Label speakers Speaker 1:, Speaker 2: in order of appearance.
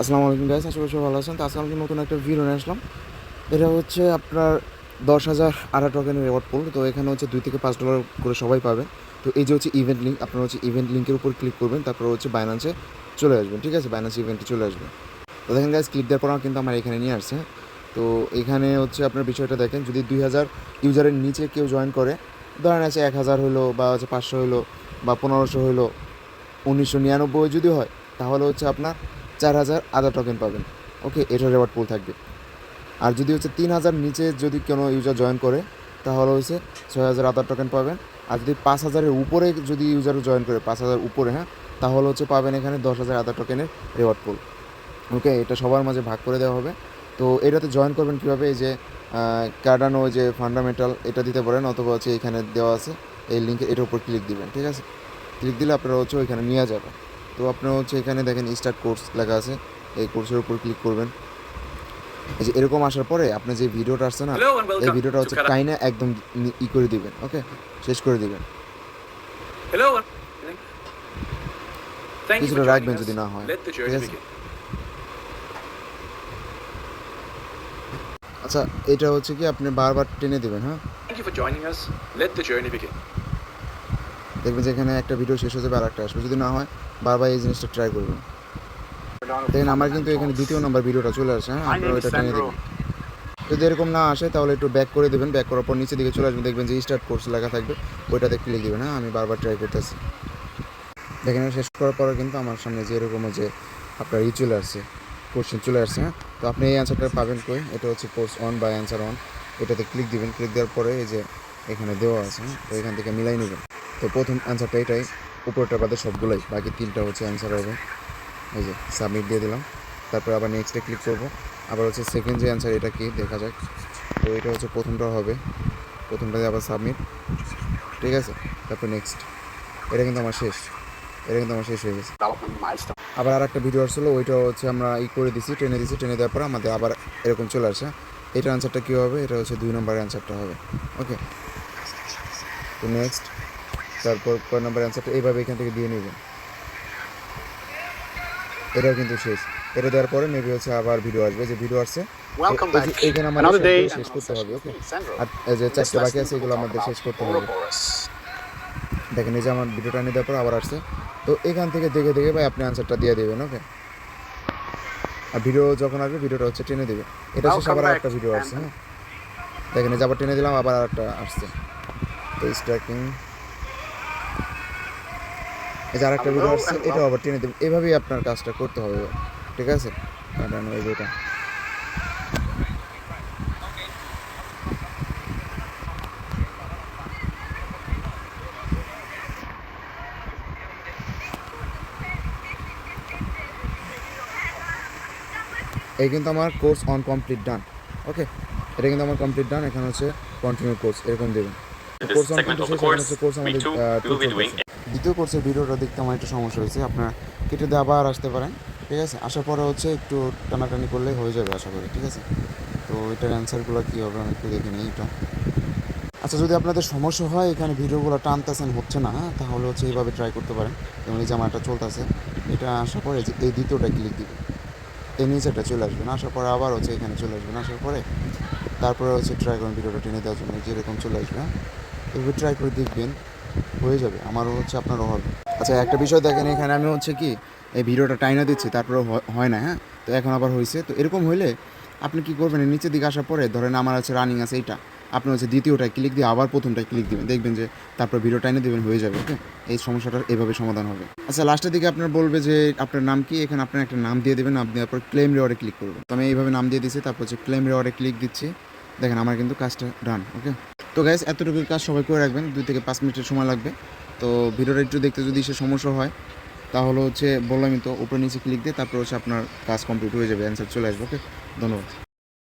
Speaker 1: আসসালামু আলাইকুম গাইস আশা করি ভালো আছেন। তো আজকে আমি নতুন একটা ভিডিও নিয়ে আসলাম। এটা হচ্ছে আপনার দশ হাজার আড়াই টোকেনের রেওয়ার্ড পুল তো এখানে হচ্ছে দুই থেকে পাঁচ ডলার করে সবাই পাবেন। তো এই যে হচ্ছে ইভেন্ট লিঙ্ক আপনারা হচ্ছে ইভেন্ট লিঙ্কের উপর ক্লিক করবেন, তারপর হচ্ছে বাইন্যান্সে চলে আসবেন, ঠিক আছে? বাইন্যান্স ইভেন্টে চলে আসবেন। তো দেখেন গাইস ক্লিক দেওয়ার পর কিন্তু আমার এখানে নিয়ে আসছে। তো এখানে হচ্ছে আপনার বিষয়টা দেখেন, যদি দুই হাজার ইউজারের নিচে কেউ জয়েন করে, ধরেন আছে এক হাজার হলো বা হচ্ছে পাঁচশো হলো বা পনেরোশো হলো, উনিশশো নিরানব্বই যদি হয়, তাহলে হচ্ছে আপনার চার হাজার আধা টোকেন পাবেন। ওকে এটা রেওয়ার্ড পুল থাকবে। আর যদি হচ্ছে তিন হাজার নিচে যদি কোনো ইউজার জয়েন করে, তাহলে হচ্ছে ছয় হাজার আধা টোকেন পাবেন। আর যদি পাঁচ হাজারের উপরে যদি ইউজার জয়েন করে, পাঁচ হাজার উপরে হ্যাঁ তাহলে হচ্ছে পাবেন এখানে দশ হাজার আধা টোকেনের রেওয়ার্ড পুল ওকে এটা সবার মাঝে ভাগ করে দেওয়া হবে। তো এটাতে জয়েন করবেন কীভাবে? এই যে কার্ডানো যে ফান্ডামেন্টাল এটা দিতে পারেন অথবা হচ্ছে এখানে দেওয়া আছে। এই লিঙ্কে এটার উপর ক্লিক দিবেন, ঠিক আছে? ক্লিক দিলে আপনারা হচ্ছে ওইখানে নিয়ে যাবেন। তো আপনারা হচ্ছে এখানে দেখেন স্টার্ট কোর্স লেখা আছে। এই কোর্সের উপর ক্লিক করবেন। এই যে এরকম আসার পরে আপনার যে ভিডিওটা আসছে না এই ভিডিওটা হচ্ছে টাইনে একদম ই করে দিবেন ওকে? শেষ করে দিবেন।
Speaker 2: You
Speaker 1: কিছুটা রাখবেন যদি না হয় ঠিক আছে? আচ্ছা এটা হচ্ছে কি আপনি বারবার টেনে দেবেন হ্যাঁ?
Speaker 2: Thank you for joining us. Let the journey begin.
Speaker 1: দেখবেন যে এখানে একটা ভিডিও শেষ হয়ে যাবে আর একটা আসবে। যদি না হয় বারবার এই জিনিসটা ট্রাই করবেন। দেখেন আমার কিন্তু এখানে দ্বিতীয় নম্বর ভিডিওটা চলে আসে হ্যাঁ? আপনারা ওইটা টেনে দেবেন যদি এরকম না আসে তাহলে একটু ব্যাক করে দেবেন। ব্যাক করার পর নিচে দিকে চলে আসবেন দেখবেন যে স্টার্ট কোর্স লেখা থাকবে ওইটাতে ক্লিক দেবেন হ্যাঁ? আমি বারবার ট্রাই করতেছি। দেখেন শেষ করার পরে কিন্তু আমার সামনে যে এরকম যে আপনার ই চলে আসছে কোশ্চেন চলে আসছে হ্যাঁ? তো আপনি এই অ্যান্সারটা পাবেন কই? এটা হচ্ছে কোর্স অন বা অ্যান্সার অন এটাতে ক্লিক দিবেন। ক্লিক দেওয়ার পরে এই যে এখানে দেওয়া আছে, তো এখান থেকে মিলাই নেবেন। তো প্রথম অ্যান্সারটা এটাই উপরটা বাদে সবগুলোই, বাকি তিনটা হচ্ছে অ্যান্সার হবে। এই যে সাবমিট দিয়ে দিলাম। তারপর আবার নেক্সটে ক্লিক করব। আবার হচ্ছে সেকেন্ড যে অ্যান্সার এটা কি? দেখা যাক। তো এটা হচ্ছে প্রথমটা হবে। প্রথমটাতে আবার সাবমিট ঠিক আছে? তারপর নেক্সট এটা কিন্তু আমার শেষ। এটা কিন্তু আমার শেষ হয়ে গেছে। আবার আর একটা ভিডিও আসছিল ওইটা হচ্ছে আমরা ই করে দিছি ট্রেনে দিছি। ট্রেনে দেওয়ার পর আমাদের আবার এরকম চলে আসে। এটার অ্যান্সারটা কী হবে? এটা হচ্ছে দুই নম্বরের অ্যান্সারটা হবে। ওকে তো নেক্সট তারপর কয় নম্বর অ্যান্সারটা এইভাবে এখান থেকে দিয়ে নেবেন। এটাও কিন্তু শেষ। এটা দেওয়ার পরে মেবি হচ্ছে আবার ভিডিও আসবে। যে ভিডিও আসছে এখানে আমাদের শেষ করতে হবে ওকে আর যে চারটে বাকি আছে এগুলো আমাদের শেষ করতে হবে। দেখেন এই যে আমার ভিডিওটা নিয়ে দেওয়ার পর আবার আসছে। তো এখান থেকে দেখে দেখে ভাই আপনি অ্যান্সারটা দিয়ে দেবেন ওকে আর ভিডিও যখন আসবে ভিডিওটা হচ্ছে টেনে দেবে। এটা শেষ
Speaker 3: Welcome
Speaker 1: আবার একটা ভিডিও আসছে হ্যাঁ? দেখেন এই যে আবার টেনে দিলাম আবার একটা আসছে। তো স্ট্রাইকিং এই যে আরেকটা ভিডিও আসছে এটাও আবার টেনে দেবেন এভাবেই আপনার কাজটা করতে হবে ঠিক আছে? কারণ এই যে এটা এই কিন্তু আমার course on complete done okay এটা কিন্তু আমার কমপ্লিট ডান এখানে হচ্ছে কন্টিনিউ কোর্স এরকম দেবেন।
Speaker 4: This segment of the course,
Speaker 1: হচ্ছে কোর্স
Speaker 4: we
Speaker 1: আমাদের
Speaker 4: too
Speaker 1: ah,
Speaker 4: will be doing
Speaker 1: দ্বিতীয় কোর্সের ভিডিওটা দেখতে আমার একটু সমস্যা হয়েছে আপনারা কেটে দিয়ে আবার আসতে পারেন ঠিক আছে? আসার পরে হচ্ছে একটু টানাটানি করলে হয়ে যাবে আশা করি ঠিক আছে? তো এটার অ্যান্সারগুলো কী হবে আমি একটু দেখে নিই এটা। আচ্ছা যদি আপনাদের সমস্যা হয় এখানে ভিডিওগুলো টানতেছেন হচ্ছে না হ্যাঁ, তাহলে হচ্ছে এইভাবে ট্রাই করতে পারেন। যেমন এই যে আমার চলতেছে এটা আসার পরে যে এই দ্বিতীয়টা ক্লিক দিবেন এই নিচেটা চলে আসবেন আসার পরে আবার হচ্ছে এখানে চলে আসবেন আসার পরে তারপরে হচ্ছে ট্রাই করুন ভিডিওটা টেনে দেওয়ার জন্য যেরকম চলে আসবে হ্যাঁ? এভাবে ট্রাই করে দেখবেন, হয়ে যাবে, আমারও হচ্ছে আপনারও হবে। আচ্ছা একটা বিষয় দেখেন, এখানে আমি হচ্ছে কি, এই ভিডিওটা টাইনা দিচ্ছি তারপরে হয় না হ্যাঁ? তো এখন আবার হয়েছে তো এরকম হইলে আপনি কি করবেন নিচের দিকে আসার পরে, ধরেন আমার হচ্ছে রানিং আছে এইটা, আপনি হচ্ছে দ্বিতীয়টায় ক্লিক দিয়ে আবার প্রথমটায় ক্লিক দিবেন, দেখবেন যে তারপর ভিডিও টাইনে দেবেন, হয়ে যাবে ওকে এই সমস্যাটা এভাবে সমাধান হবে। আচ্ছা লাস্টের দিকে আপনার বলবে যে, আপনার নাম কি? এখানে আপনার একটা নাম দিয়ে দেবেন আপনি তারপর ক্লেম রিওয়ার্ডে ক্লিক করবেন। তো আমি এইভাবে নাম দিয়ে দিচ্ছি তারপর হচ্ছে ক্লেম রিওয়ার্ডে ক্লিক দিচ্ছি। দেখেন, আমার কিন্তু কাজটা ডান ওকে তো গ্যাস এতটুকু কাজ সবাই করে রাখবেন, দুই থেকে পাঁচ মিনিটের সময় লাগবে। তো ভিডিওটা একটু দেখতে যদি সে সমস্যা হয়, তাহলে হচ্ছে বললামই তো, উপরে নিচে ক্লিক দিয়ে তারপর হচ্ছে আপনার কাজ কমপ্লিট হয়ে যাবে অ্যান্সার চলে আসবে ওকে ধন্যবাদ।